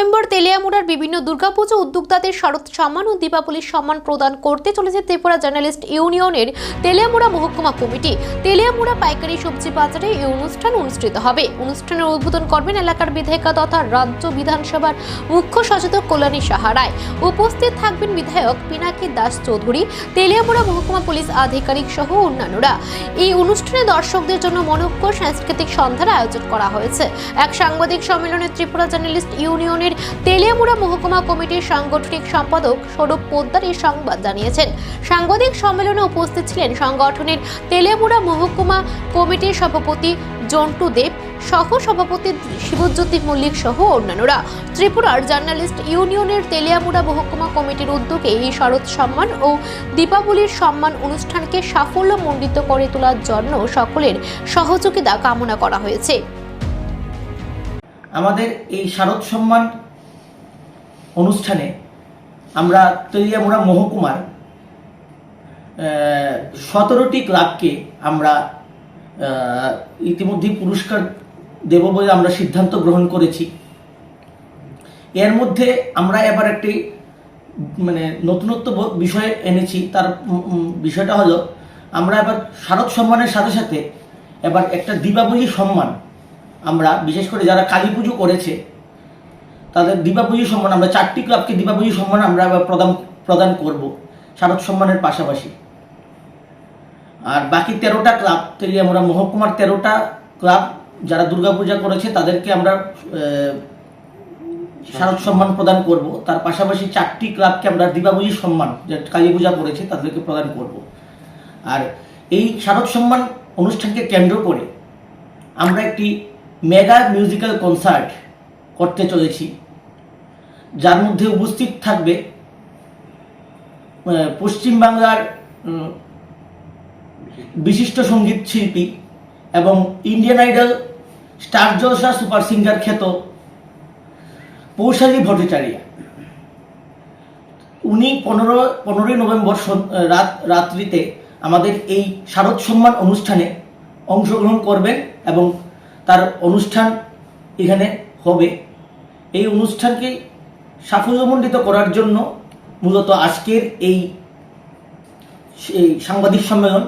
November তেলিয়ামুড়ার বিভিন্ন দুর্গাপুজো উদ্যোক্তাদের শরৎ সম্মান ও দীপাবলির সম্মান প্রদান করতে চলেছে ত্রিপুরা জার্নালিস্ট ইউনিয়নের তেলিয়ামুড়া মহকুমা কমিটি। তেলিয়ামুড়া পাইকারি সবজি বাজারে এই অনুষ্ঠান অনুষ্ঠিত হবে। অনুষ্ঠানের উদ্বোধন করবেন এলাকার বিধায়িকা তথা রাজ্য বিধানসভার মুখ্য সচেতক কল্যাণী সাহারায় উপস্থিত থাকবেন বিধায়ক পিনাকি দাস চৌধুরী, তেলিয়ামুড়া মহকুমা পুলিশ আধিকারিক সহ অন্যান্যরা। এই অনুষ্ঠানে দর্শকদের জন্য মনোজ্ঞ সাংস্কৃতিক সন্ধ্যার আয়োজন করা হয়েছে। এক সাংবাদিক সম্মেলনে ত্রিপুরা জার্নালিস্ট ইউনিয়নের তেলিয়ামুড়া মহকুমা কমিটির সাংগঠনিক সম্পাদক স্বরূপ পোদ্দার এই সংবাদ জানিয়েছেন। সাংবাদিক সম্মেলনে উপস্থিত ছিলেন সংগঠনের তেলিয়ামুড়া মহকুমা কমিটির সভাপতি জন্টু দেব সহ সভাপতি শিবজ্যোতি মল্লিক সহ অন্যান্যরা। ত্রিপুরার জার্নালিস্ট ইউনিয়নের তেলিয়ামুড়া মহকুমা কমিটির উদ্যোগে এই শরৎ সম্মান ও দীপাবলির সম্মান অনুষ্ঠানকে সাফল্যমণ্ডিত করে তোলার জন্য সকলের সহযোগিতা কামনা করা হয়েছে। আমাদের এই শারদ সম্মান অনুষ্ঠানে আমরা তৈরিয়ামুড়া মহকুমার সতেরোটি ক্লাবকে আমরা ইতিমধ্যেই পুরস্কার দেব বলে আমরা সিদ্ধান্ত গ্রহণ করেছি। এর মধ্যে আমরা এবার একটি মানে নতুনত্ব বিষয় এনেছি। তার বিষয়টা হলো, আমরা এবার শারদ সম্মানের সাথে সাথে এবার একটা দীপাবলি সম্মান আমরা, বিশেষ করে যারা কালী পুজো করেছে, তাদের দীপাবলি সম্মান আমরা, চারটি ক্লাবকে দীপাবলি সম্মান আমরা প্রদান প্রদান করব, শারদ সম্মানের পাশাপাশি। আর বাকি তেরোটা ক্লাব থেকে আমরা, মহকুমার তেরোটা ক্লাব যারা দুর্গাপূজা করেছে, তাদেরকে আমরা শারদ সম্মান প্রদান করব। তার পাশাপাশি চারটি ক্লাবকে আমরা দীপাবলি সম্মান, যে কালী পূজা করেছে, তাদেরকে প্রদান করব। আর এই শারদ সম্মান অনুষ্ঠানকে কেন্দ্র করে আমরা একটি মেগা মিউজিক্যাল কনসার্ট করতে চলেছি। যার মধ্যে উপস্থিত থাকবে পশ্চিমবাংলার বিশিষ্ট সংগীত শিল্পী এবং Indian Idol Star Jalsha super singer খ্যাত পৌশালী ভট্টাচার্য। উনি পনেরো, পনেরোই নভেম্বর রাত, রাত্রিতে আমাদের এই শারদ সম্মান অনুষ্ঠানে অংশগ্রহণ করবেন এবং তার অনুষ্ঠান এখানে হবে। এই অনুষ্ঠানকে সাফল্যমণ্ডিত করার জন্য মূলত আজকের এই সাংবাদিক সম্মেলন